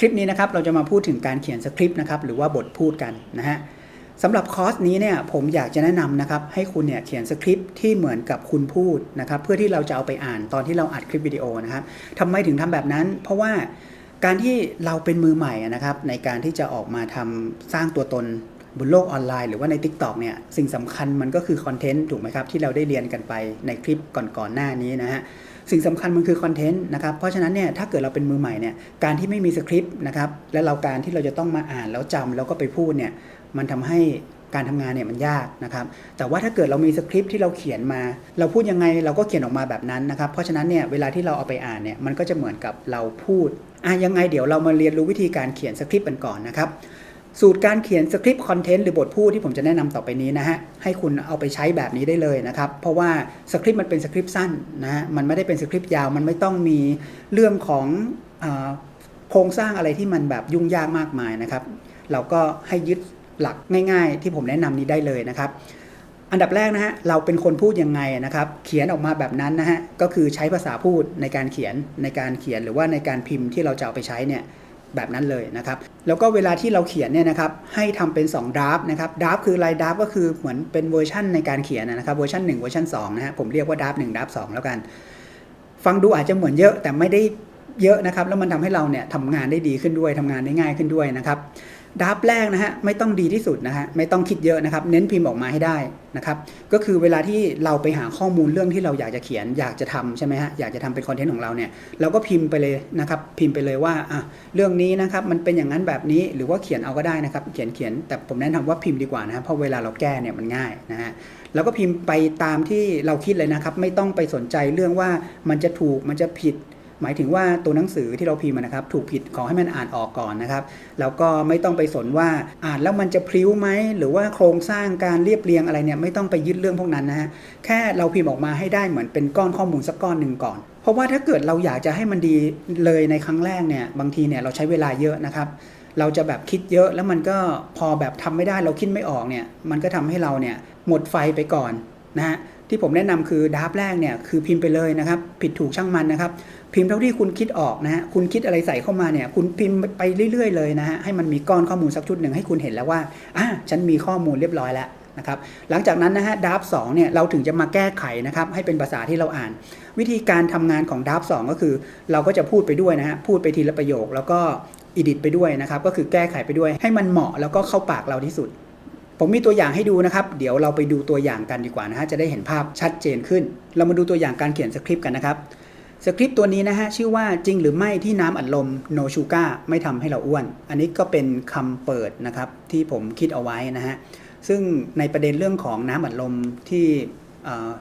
คลิปนี้นะครับเราจะมาพูดถึงการเขียนสคริปต์นะครับหรือว่าบทพูดกันนะฮะสำหรับคอร์สนี้เนี่ยผมอยากจะแนะนำนะครับให้คุณเนี่ยเขียนสคริปต์ที่เหมือนกับคุณพูดนะครับเพื่อที่เราจะเอาไปอ่านตอนที่เราอัดคลิปวิดีโอนะครับทำไมถึงทำแบบนั้น เพราะว่าการที่เราเป็นมือใหม่นะครับในการที่จะออกมาทำสร้างตัวตนบนโลกออนไลน์หรือว่าใน Tik t o อกเนี่ยสิ่งสำคัญมันก็คือคอนเทนต์ถูกไหมครับที่เราได้เรียนกันไปในคลิปก่อนๆหน้านี้นะฮะ สิ่งสำคัญมันคือคอนเทนต์นะครับ เพราะฉะนั้นเนี่ยถ้าเกิดเราเป็นมือใหม่เนี่ยการที่ไม่มีสคริปต์นะครับและเราการที่เราจะต้องมาอ่านแล้วจำแล้วก็ไปพูดเนี่ยมันทำให้การทำงานเนี่ยมันยากนะครับ แต่ว่าถ้าเกิดเรามีสคริปต์ที่เราเขียนมา เราพูดยังไงเราก็เขียนออกมาแบบนั้นนะครับ เพราะฉะนั้นเนี่ยเวลาที่เราเอาไปอ่านเนี่ยมันก็จะเหมือนกับเราพูดอะยังไงเดี๋ยวเรามาเรียนรู้วิธีการเขียนสคริปต์กันก่อนนะครับ สูตรการเขียนสคริปต์คอนเทนต์หรือบทพูดที่ผมจะแนะนำต่อไปนี้นะฮะให้คุณเอาไปใช้แบบนี้ได้เลยนะครับเพราะว่าสคริปต์มันเป็นสคริปต์สั้นนะฮะมันไม่ได้เป็นสคริปต์ยาว มันไม่ต้องมีเรื่องของอโครงสร้างอะไรที่มันแบบยุ่งยากมากมายนะครับ เราก็ให้ยึดหลักง่าย ๆ ที่ผมแนะนำนี้ได้เลยนะครับอันดับแรกนะฮะเราเป็นคนพูดยังไงนะครับ เขียนออกมาแบบนั้นนะฮะก็คือใช้ภาษาพูดในการเขียนในการเขียนหรือว่าในการพิมพ์ที่เราจะเอาไปใช้เนี่ย แบบนั้นเลยนะครับ แล้วก็เวลาที่เราเขียนเนี่ยนะครับให้ทำเป็น2ดราฟนะครับดราฟคืออะไรดราฟก็คือเหมือนเป็นเวอร์ชันในการเขียนนะครับเวอร์ชัน1เวอร์ชัน2นะฮะผมเรียกว่าดราฟ1ดราฟ2แล้วกัน ฟังดูอาจจะเหมือนเยอะแต่ไม่ได้เยอะนะครับแล้วมันทำให้เราเนี่ยทำงานได้ดีขึ้นด้วยทำงานได้ง่ายขึ้นด้วยนะครับ ดราฟแรกนะฮะไม่ต้องดีที่สุดนะฮะไม่ต้องคิดเยอะนะครับ เน้นพิมพ์ออกมาให้ได้นะครับ ก็คือเวลาที่เราไปหาข้อมูลเรื่องที่เราอยากจะเขียน อยากจะทำใช่ไหมฮะอยากจะทำเป็นคอนเทนต์ของเราเนี่ยเราก็พิมพ์ไปเลยนะครับพิมพ์ไปเลยว่าอะเรื่องนี้นะครับมันเป็นอย่างนั้นแบบนี้หรือว่าเขียนเอาก็ได้นะครับ เขียนเขียนแต่ผมแนะนำว่าพิมพ์ดีกว่านะเพราะเวลาเราแก้เนี่ยมันง่ายนะฮะแล้วก็พิมพ์ไปตามที่เราคิดเลยนะครับ ไม่ต้องไปสนใจเรื่องว่ามันจะถูกมันจะผิด หมายถึงว่าตัวหนังสือที่เราพิมพ์นะครับ ถูกผิดขอให้มันอ่านออกก่อนนะครับ แล้วก็ไม่ต้องไปสนว่าอ่านแล้วมันจะพลิ้วไหมหรือว่าโครงสร้างการเรียบเรียงอะไรเนี่ยไม่ต้องไปยึดเรื่องพวกนั้นนะฮะแค่เราพิมพ์ออกมาให้ได้เหมือนเป็นก้อนข้อมูลสักก้อนหนึ่งก่อนเพราะว่าถ้าเกิดเราอยากจะให้มันดีเลยในครั้งแรกเนี่ยบางทีเนี่ยเราใช้เวลาเยอะนะครับเราจะแบบคิดเยอะแล้วมันก็พอแบบทำไม่ได้เราคิดไม่ออกเนี่ยมันก็ทำให้เราเนี่ยหมดไฟไปก่อน นะฮะที่ผมแนะนำคือดราฟแรกเนี่ยคือพิมพ์ไปเลยนะครับ ผิดถูกช่างมันนะครับ พิมพ์เท่าที่คุณคิดออกนะฮะคุณคิดอะไรใส่เข้ามาเนี่ย คุณพิมพ์ไปเรื่อยๆเลยนะฮะให้มันมีก้อนข้อมูลสักชุดหนึ่งให้คุณเห็นแล้วว่าอะฉันมีข้อมูลเรียบร้อยแล้วนะครับหลังจากนั้นนะฮะดราฟสองเนี่ยเราถึงจะมาแก้ไขนะครับให้เป็นภาษาที่เราอ่าน วิธีการทำงานของดราฟสองก็คือ เราก็จะพูดไปด้วยนะฮะพูดไปทีละประโยคแล้วก็อิดิทไปด้วยนะครับก็คือแก้ไขไปด้วยให้มันเหมาะแล้วก็เข้าปากเราที่สุด ผมมีตัวอย่างให้ดูนะครับ เดี๋ยวเราไปดูตัวอย่างกันดีกว่านะฮะจะได้เห็นภาพชัดเจนขึ้น เรามาดูตัวอย่างการเขียนสคริปต์กันนะครับสคริปต์ตัวนี้นะฮะชื่อว่าจริงหรือไม่ที่น้ำอัดลม no sugar ไม่ทำให้เราอ้วน อันนี้ก็เป็นคำเปิดนะครับที่ผมคิดเอาไว้นะฮะซึ่งในประเด็นเรื่องของน้ำอัดลมที่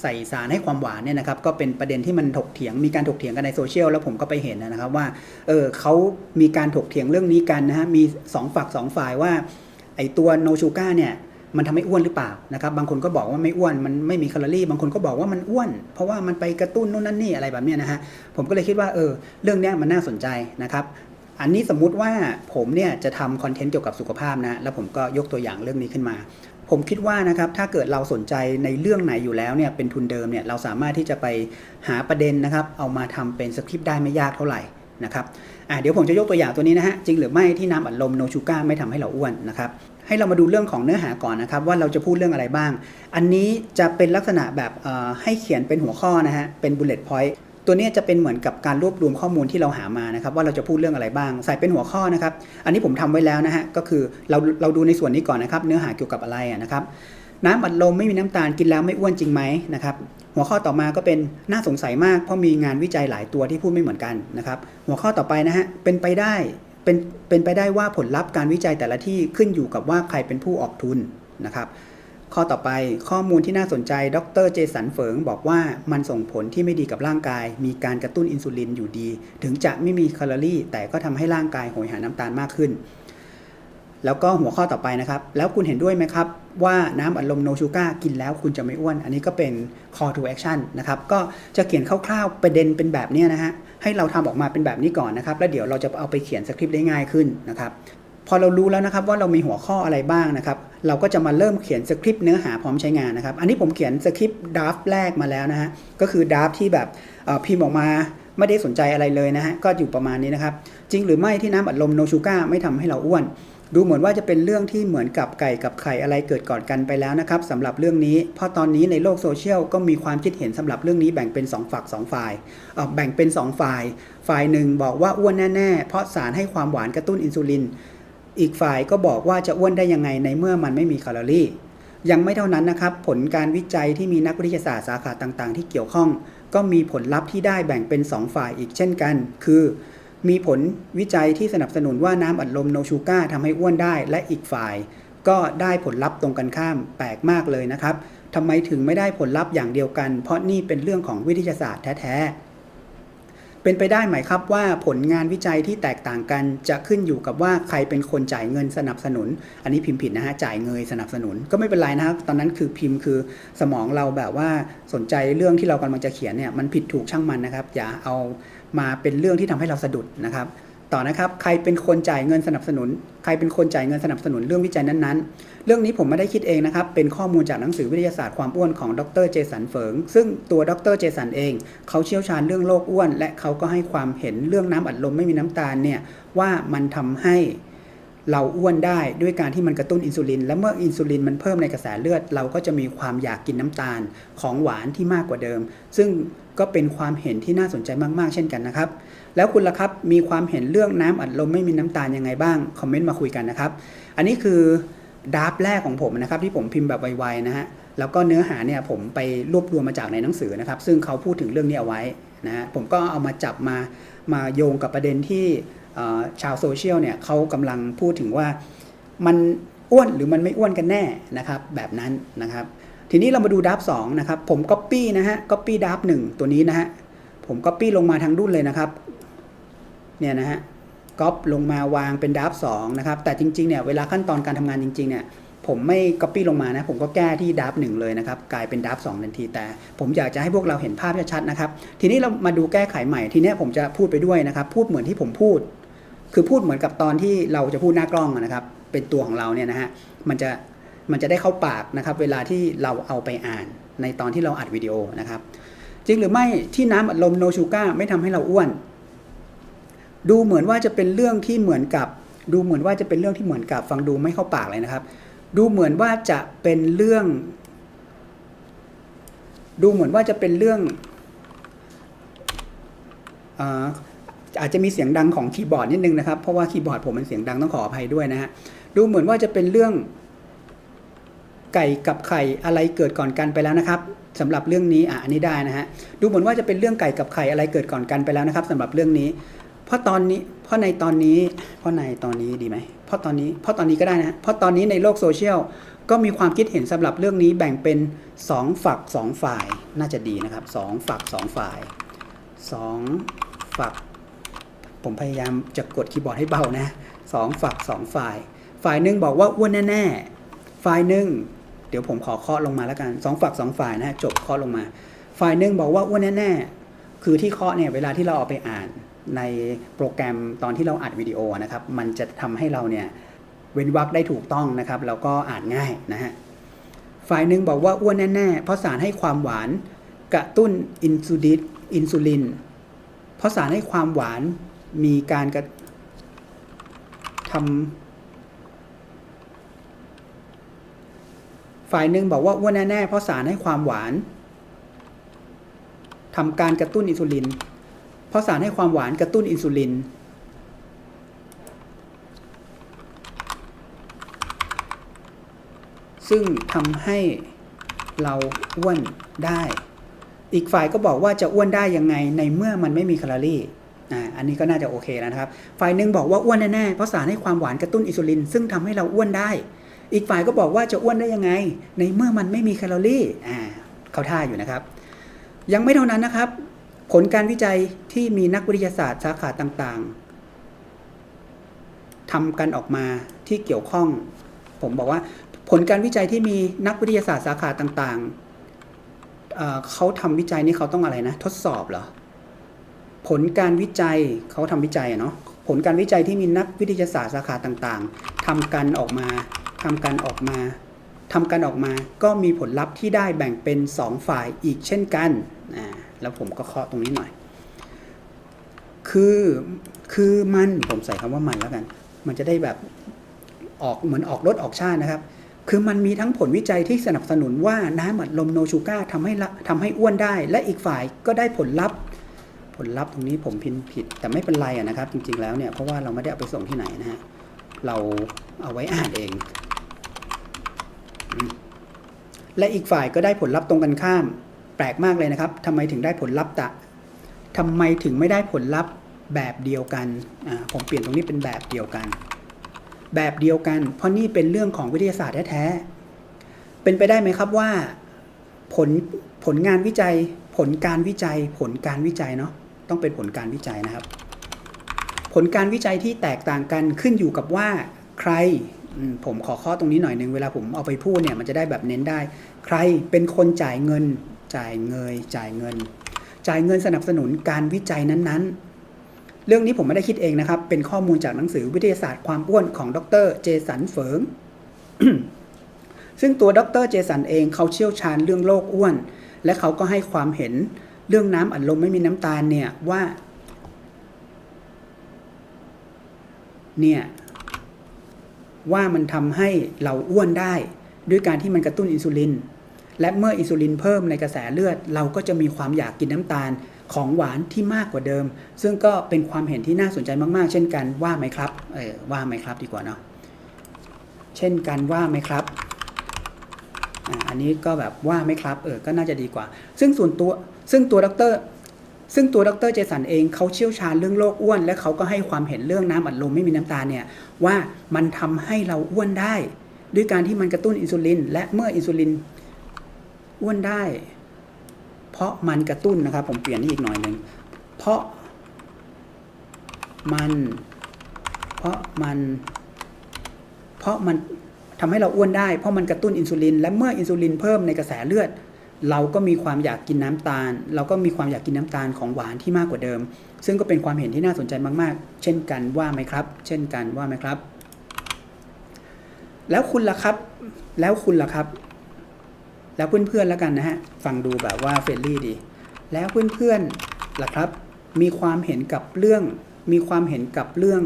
ใส่สารให้ความหวานเนี่ยนะครับก็เป็นประเด็นที่มันถกเถียงมีการถกเถียงกันในโซเชียลแล้วผมก็ไปเห็นนะครับว่าเออเขามีการถกเถียงเรื่องนี้กันนะฮะมีสองฝักสองฝ่ายว่า ไอตัว no sugar เนี่ยมันทำให้อ้วนหรือเปล่านะครับบางคนก็บอกว่าไม่อ้วนมันไม่มีแคลอรี่ บางคนก็บอกว่ามันอ้วน เพราะว่ามันไปกระตุ้นนู่นนั่นนี่อะไรแบบนี้นะฮะผมก็เลยคิดว่าเออเรื่องเนี้ยมันน่าสนใจนะครับอันนี้สมมุติว่าผมเนี่ยจะทำคอนเทนต์เกี่ยวกับสุขภาพนะแล้วผมก็ยกตัวอย่างเรื่องนี้ขึ้นมา ผมคิดว่านะครับถ้าเกิดเราสนใจในเรื่องไหนอยู่แล้วเนี่ยเป็นทุนเดิมเนี่ยเราสามารถที่จะไปหาประเด็นนะครับเอามาทำเป็นสคริปต์ได้ไม่ยากเท่าไหร่ นะครับเดี๋ยวผมจะยกตัวอย่างตัวนี้นะฮะจริงหรือไม่ที่น้ำอัดลมโนชูก้าไม่ทำให้เราอ้วนนะครับให้เรามาดูเรื่องของเนื้อหาก่อนนะครับ ว่าเราจะพูดเรื่องอะไรบ้าง อันนี้จะเป็นลักษณะแบบให้เขียนเป็นหัวข้อนะฮะเป็น bullet point ตัวนี้จะเป็นเหมือนกับการรวบรวมข้อมูลที่เราหามานะครับ ว่าเราจะพูดเรื่องอะไรบ้าง ใส่เป็นหัวข้อนะครับ อันนี้ผมทำไว้แล้วนะฮะก็คือเราเราดูในส่วนนี้ก่อนนะครับ เนื้อหาเกี่ยวกับอะไรนะครับน้ำอัดลมไม่มีน้ำตาลกินแล้วไม่อ้วนจริงไหมนะครับ หัวข้อต่อมาก็เป็นน่าสงสัยมากเพราะมีงานวิจัยหลายตัวที่พูดไม่เหมือนกันนะครับ หัวข้อต่อไปนะฮะเป็นไปได้เป็นเป็นไปได้ว่าผลลัพธ์การวิจัยแต่ละที่ขึ้นอยู่กับว่าใครเป็นผู้ออกทุนนะครับ ข้อต่อไปข้อมูลที่น่าสนใจ ดรเจสันเฟิงบอกว่ามันส่งผลที่ไม่ดีกับร่างกาย มีการกระตุ้นอินซูลินอยู่ดี ถึงจะไม่มีแคลอรี่ แต่ก็ทำให้ร่างกายโหยหาน้ำตาลมากขึ้น แล้วก็หัวข้อต่อไปนะครับ แล้วคุณเห็นด้วยไหมครับ ว่าน้ำอัดลมโนชูก้ากินแล้วคุณจะไม่อ้วน อันนี้ก็เป็น call to action นะครับ ก็จะเขียนคร่าวๆประเด็นเป็นแบบนี้นะฮะ ให้เราทำออกมาเป็นแบบนี้ก่อนนะครับ แล้วเดี๋ยวเราจะเอาไปเขียนสคริปต์ได้ง่ายขึ้นนะครับ พอเรารู้แล้วนะครับว่าเรามีหัวข้ออะไรบ้างนะครับ เราก็จะมาเริ่มเขียนสคริปต์เนื้อหาพร้อมใช้งานนะครับ อันนี้ผมเขียนสคริปต์ดราฟแรกมาแล้วนะฮะ ก็คือดราฟที่แบบพิมพ์ออกมาไม่ได้สนใจอะไรเลยนะฮะ ก็อยู่ประมาณนี้นะครับ จริงหรือไม่ที่น้ำอัดลมโนชูก้าไม่ทำให้เราอ้วน ดูเหมือนว่าจะเป็นเรื่องที่เหมือนกับไก่กับไข่อะไรเกิดก่อนกันไปแล้วนะครับสำหรับเรื่องนี้ เพราะตอนนี้ในโลกโซเชียลก็มีความคิดเห็นสำหรับเรื่องนี้แบ่งเป็น 2ฝัก2ฝ่ายแบ่งเป็น 2 ฝ่าย ฝ่ายหนึ่งบอกว่าอ้วนแน่ๆ เพราะสารให้ความหวานกระตุ้นอินซูลิน อีกฝ่ายก็บอกว่าจะอ้วนได้ยังไงในเมื่อมันไม่มีแคลอรี่ ยังไม่เท่านั้นนะครับผลการวิจัยที่มีนักวิทยาศาสตร์สาขาต่างๆ ที่เกี่ยวข้อง ก็มีผลลัพธ์ที่ได้แบ่งเป็น 2 ฝ่ายอีกเช่นกัน คือ มีผลวิจัยที่สนับสนุนว่าน้ำอัดลมโนชูก้าทำให้อ้วนได้ และอีกฝ่าย ก็ได้ผลลัพธ์ตรงกันข้ามแปลกมากเลยนะครับทำไมถึงไม่ได้ผลลัพธ์อย่างเดียวกัน เพราะนี่เป็นเรื่องของวิทยาศาสตร์แท้ๆ เป็นไปได้ไหมครับว่าผลงานวิจัยที่แตกต่างกัน จะขึ้นอยู่กับว่าใครเป็นคนจ่ายเงินสนับสนุน อันนี้พิมพ์ผิดนะฮะจ่ายเงินสนับสนุน ก็ไม่เป็นไรนะครับ ตอนนั้นคือพิมพ์คือสมองเราแบบว่าสนใจเรื่องที่เรากำลังจะเขียนเนี่ยมันผิดถูกช่างมันนะครับ อย่าเอา มาเป็นเรื่องที่ทำให้เราสะดุดนะครับต่อนะครับใครเป็นคนจ่ายเงินสนับสนุน ใครเป็นคนจ่ายเงินสนับสนุนเรื่องวิจัยนั้นๆ เรื่องนี้ผมไม่ได้คิดเองนะครับ เป็นข้อมูลจากหนังสือวิทยาศาสตร์ความอ้วนของดรเจสันเฟิงซึ่งตัวดรเจสันเอง เขาเชี่ยวชาญเรื่องโรคอ้วน และเขาก็ให้ความเห็นเรื่องน้ำอัดลมไม่มีน้ำตาลเนี่ยว่ามันทำให้ เราอ้วนได้ด้วยการที่มันกระตุ้นอินซูลิน และเมื่ออินซูลินมันเพิ่มในกระแสเลือด เราก็จะมีความอยากกินน้ำตาลของหวานที่มากกว่าเดิม ซึ่งก็เป็นความเห็นที่น่าสนใจมากๆ เช่นกันนะครับ แล้วคุณล่ะครับมีความเห็นเรื่องน้ำอัดลมไม่มีน้ำตาลยังไงบ้างคอมเมนต์มาคุยกันนะครับ อันนี้คือดราฟแรกของผมนะครับที่ผมพิมพ์แบบไวๆนะฮะแล้วก็เนื้อหาเนี่ยผมไปรวบรวมมาจากในหนังสือนะครับ ซึ่งเขาพูดถึงเรื่องนี้เอาไว้นะฮะผมก็เอามาจับมามาโยงกับประเด็นที่ ชาวโซเชียลเนี่ยเขากำลังพูดถึงว่ามันอ้วนหรือมันไม่อ้วนกันแน่นะครับ แบบนั้นนะครับ ทีนี้เรามาดูดับสองนะครับ ผมก๊อปปี้นะฮะก๊อปปี้ดับหนึ่งตัวนี้นะฮะผมก๊อปปี้ลงมาทางรุ่นเลยนะครับเนี่ยนะฮะก๊อปลงมาวางเป็นดับสองนะครับ แต่จริงๆเนี่ยเวลาขั้นตอนการทำงานจริงๆเนี่ยผมไม่ก๊อปปี้ลงมานะ ผมก็แก้ที่ดับหนึ่งเลยนะครับ กลายเป็นดับสองทันที แต่ ผมอยากจะให้พวกเราเห็นภาพชัดๆนะครับ ทีนี้เรามาดูแก้ไขใหม่ ทีเนี้ยผมจะพูดไปด้วยนะครับ พูดเหมือนที่ผมพูด คือพูดเหมือนกับตอนที่เราจะพูดหน้ากล้องนะครับ เป็นตัวของเราเนี่ยนะฮะมันจะมันจะได้เข้าปากนะครับ เวลาที่เราเอาไปอ่านในตอนที่เราอัดวิดีโอนะครับ จริงหรือไม่ที่น้ำอัดลมโนชูก้าไม่ทำให้เราอ้วน ดูเหมือนว่าจะเป็นเรื่องที่เหมือนกับ ดูเหมือนว่าจะเป็นเรื่องที่เหมือนกับฟังดูไม่เข้าปากเลยนะครับ ดูเหมือนว่าจะเป็นเรื่อง ดูเหมือนว่าจะเป็นเรื่อง อาจจะมีเสียงดังของคีย์บอร์ดนิดนึงนะครับ เพราะว่าคีย์บอร์ดผมมันเสียงดังต้องขออภัยด้วยนะฮะดูเหมือนว่าจะเป็นเรื่องไก่กับไข่อะไรเกิดก่อนกันไปแล้วนะครับสำหรับเรื่องนี้อะอันนี้ได้นะฮะดูเหมือนว่าจะเป็นเรื่องไก่กับไข่อะไรเกิดก่อนกันไปแล้วนะครับสำหรับเรื่องนี้ เพราะตอนนี้เพราะในตอนนี้เพราะในตอนนี้ดีไหมเพราะตอนนี้เพราะตอนนี้ก็ได้นะเพราะตอนนี้ในโลกโซเชียลก็มีความคิดเห็นสำหรับเรื่องนี้แบ่งเป็น 2 ฝัก 2 ฝ่ายน่าจะดีนะครับ 2 ฝัก 2 ฝ่าย 2 ฝัก ผมพยายามจะกดคีย์บอร์ดให้เบานะสองฝักสองฝ่าย ฝ่ายหนึ่งบอกว่าอ้วนแน่ๆ ฝ่ายหนึ่งเดี๋ยวผมขอเคาะลงมาแล้วกันสองฝักสองฝ่ายนะฮะจบเคาะลงมา ฝ่ายหนึ่งบอกว่าอ้วนแน่ๆ คือที่เคาะเนี่ยเวลาที่เราเอาไปอ่านในโปรแกรมตอนที่เราอัดวิดีโอนะครับ มันจะทำให้เราเนี่ยเว้นวรรคได้ถูกต้องนะครับ แล้วก็อ่านง่ายนะฮะ ฝ่ายหนึ่งบอกว่าอ้วนแน่ๆ เพราะสารให้ความหวานกระตุ้นอินซูลินอินซูลิน เพราะสารให้ความหวาน มีการกระทำฝ่ายหนึ่งบอกว่าอ้วนแน่ๆเพราะสารให้ความหวานทำการกระตุ้นอินซูลิน เพราะสารให้ความหวานกระตุ้นอินซูลินซึ่งทำให้เราอ้วนได้ อีกฝ่ายก็บอกว่าจะอ้วนได้ยังไงในเมื่อมันไม่มีแคลอรี่ อันนี้ก็น่าจะโอเคแล้วนะครับ ฝ่ายหนึ่งบอกว่าอ้วนแน่ๆ เพราะสารให้ความหวานกระตุ้นอินซูลิน ซึ่งทำให้เราอ้วนได้ อีกฝ่ายก็บอกว่าจะอ้วนได้ยังไง ในเมื่อมันไม่มีแคลอรี่อ่าเขาท่าอยู่นะครับ ยังไม่เท่านั้นนะครับ ผลการวิจัยที่มีนักวิทยาศาสตร์สาขาต่างๆทำกันออกมาที่เกี่ยวข้อง ผมบอกว่าผลการวิจัยที่มีนักวิทยาศาสตร์สาขาต่างๆเขาทำวิจัยนี่เขาต้องอะไรนะ ทดสอบเหรอ ผลการวิจัยเขาทำวิจัยเนาะผลการวิจัยที่มีนักวิทยาศาสตร์สาขาต่างๆทำกันออกมาทำกันออกมาทำกันออกมา ก็มีผลลัพธ์ที่ได้แบ่งเป็น 2 ฝ่ายอีกเช่นกันอ่าแล้วผมก็เคาะตรงนี้หน่อย คือคือมันผมใส่คำว่ามันแล้วกัน มันจะได้แบบออกเหมือนออกรสออกชาตินะครับ คือมันมีทั้งผลวิจัยที่สนับสนุนว่าน้ำอัดลมโนชูก้าทำให้ทำให้อ้วนได้ และอีกฝ่ายก็ได้ผลลัพธ์ ผลลัพธ์ตรงนี้ผมพิมพ์ผิด แต่ไม่เป็นไรนะครับ จริงๆแล้วเนี่ยเพราะว่าเราไม่ได้เอาไปส่งที่ไหนนะฮะเราเอาไว้อ่านเอง และอีกฝ่ายก็ได้ผลลัพธ์ตรงกันข้าม แปลกมากเลยนะครับทำไมถึงได้ผลลัพธ์ตะทำไมถึงไม่ได้ผลลัพธ์แบบเดียวกันผมเปลี่ยนตรงนี้เป็นแบบเดียวกัน แบบเดียวกัน เพราะนี่เป็นเรื่องของวิทยาศาสตร์แท้ๆเป็นไปได้ไหมครับว่าผลผลงานวิจัย ผลการวิจัย ผลการวิจัยเนาะ ต้องเป็นผลการวิจัยนะครับ ผลการวิจัยที่แตกต่างกันขึ้นอยู่กับว่าใครผมขอข้อตรงนี้หน่อยหนึ่งเวลาผมเอาไปพูดเนี่ยมันจะได้แบบเน้นได้ ใครเป็นคนจ่ายเงิน จ่ายเงยจ่ายเงิน จ่ายเงินสนับสนุนการวิจัยนั้นๆ เรื่องนี้ผมไม่ได้คิดเองนะครับ เป็นข้อมูลจากหนังสือวิทยาศาสตร์ความอ้วนของดรเจสันเฟิงซึ่งตัวดรเจสันเองเขาเชี่ยวชาญเรื่องโรคอ้วน และเขาก็ให้ความเห็น เรื่องน้ำอัดลมไม่มีน้ำตาลเนี่ยว่า เนี่ย ว่ามันทำให้เราอ้วนได้ ด้วยการที่มันกระตุ้นอินซูลิน และเมื่ออินซูลินเพิ่มในกระแสเลือด เราก็จะมีความอยากกินน้ำตาลของหวานที่มากกว่าเดิม ซึ่งก็เป็นความเห็นที่น่าสนใจมาก ๆ เช่นกันว่าไหมครับเออว่าไหมครับดีกว่าเนาะเช่นกันว่าไหมครับ อันนี้ก็แบบว่าไหมครับเออก็น่าจะดีกว่า ซึ่งส่วนตัวซึ่งตัวดรซึ่งตัวดรเจสันเองเขาเชี่ยวชาญเรื่องโรคอ้วน และเขาก็ให้ความเห็นเรื่องน้ำอัดลมไม่มีน้ำตาลเนี่ยว่ามันทำให้เราอ้วนได้ ด้วยการที่มันกระตุ้นอินซูลิน และเมื่ออินซูลินอ้วนได้ เพราะมันกระตุ้นนะครับผมเปลี่ยนนี่อีกหน่อยหนึ่งเพราะมัน เพราะมัน เพราะมัน ทำให้เราอ้วนได้เพราะมันกระตุ้นอินซูลิน และเมื่ออินซูลินเพิ่มในกระแสเลือด เราก็มีความอยากกินน้ำตาล เราก็มีความอยากกินน้ำตาลของหวานที่มากกว่าเดิม ซึ่งก็เป็นความเห็นที่น่าสนใจมาก ๆ เช่นกันว่าไหมครับ เช่นกันว่าไหมครับ แล้วคุณล่ะครับ แล้วคุณล่ะครับ แล้วเพื่อนๆแล้วกันนะฮะฟังดูแบบว่าเฟรนลี่ดี แล้วเพื่อนๆล่ะครับ มีความเห็นกับเรื่อง มีความเห็นกับเรื่อง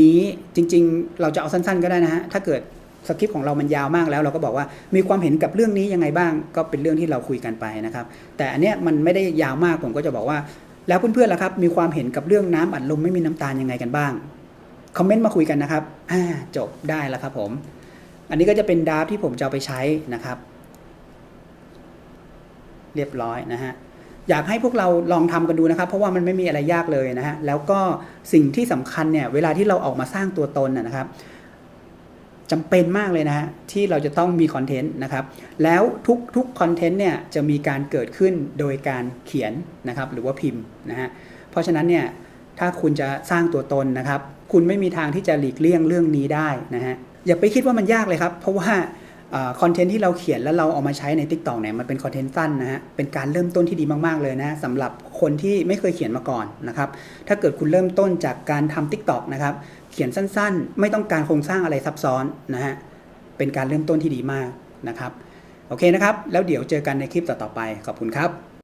นี้จริง ๆ เราจะเอาสั้น ๆ ก็ได้นะฮะถ้าเกิด สคริปต์ของเรามันยาวมากแล้ว เราก็บอกว่ามีความเห็นกับเรื่องนี้ยังไงบ้าง ก็เป็นเรื่องที่เราคุยกันไปนะครับ แต่อันเนี้ยมันไม่ได้ยาวมากผมก็จะบอกว่า แล้วเพื่อนๆล่ะครับ มีความเห็นกับเรื่องน้ำอัดลมไม่มีน้ำตาลยังไงกันบ้างคอมเมนต์มาคุยกันนะครับอ่าจบได้แล้วครับผม อันนี้ก็จะเป็นดราฟที่ผมจะเอาไปใช้นะครับ เรียบร้อยนะฮะอยากให้พวกเราลองทำกันดูนะครับ เพราะว่ามันไม่มีอะไรยากเลยนะฮะแล้วก็สิ่งที่สำคัญเนี่ยเวลาที่เราออกมาสร้างตัวตนนะครับ จำเป็นมากเลยนะฮะที่เราจะต้องมีคอนเทนต์นะครับ แล้วทุกทุกคอนเทนต์เนี่ยจะมีการเกิดขึ้นโดยการเขียนนะครับ หรือว่าพิมพ์นะฮะเพราะฉะนั้นเนี่ยถ้าคุณจะสร้างตัวตนนะครับ คุณไม่มีทางที่จะหลีกเลี่ยงเรื่องนี้ได้นะฮะอย่าไปคิดว่ามันยากเลยครับ เพราะว่าคอนเทนต์ที่เราเขียนแล้วเราเอามาใช้ใน Tik t o อกเนี่ยมันเป็นคอนเทนต์สั้นนะฮะเป็นการเริ่มต้นที่ดีมาก ๆ เลยนะสำหรับคนที่ไม่เคยเขียนมาก่อนนะครับถ้าเกิดคุณเริ่มต้นจากการทำ Tik t o อกนะครับ เขียนสั้นๆ ไม่ต้องการโครงสร้างอะไรซับซ้อนนะฮะเป็นการเริ่มต้นที่ดีมากนะครับโอเคนะครับ แล้วเดี๋ยวเจอกันในคลิปต่อๆไปขอบคุณครับ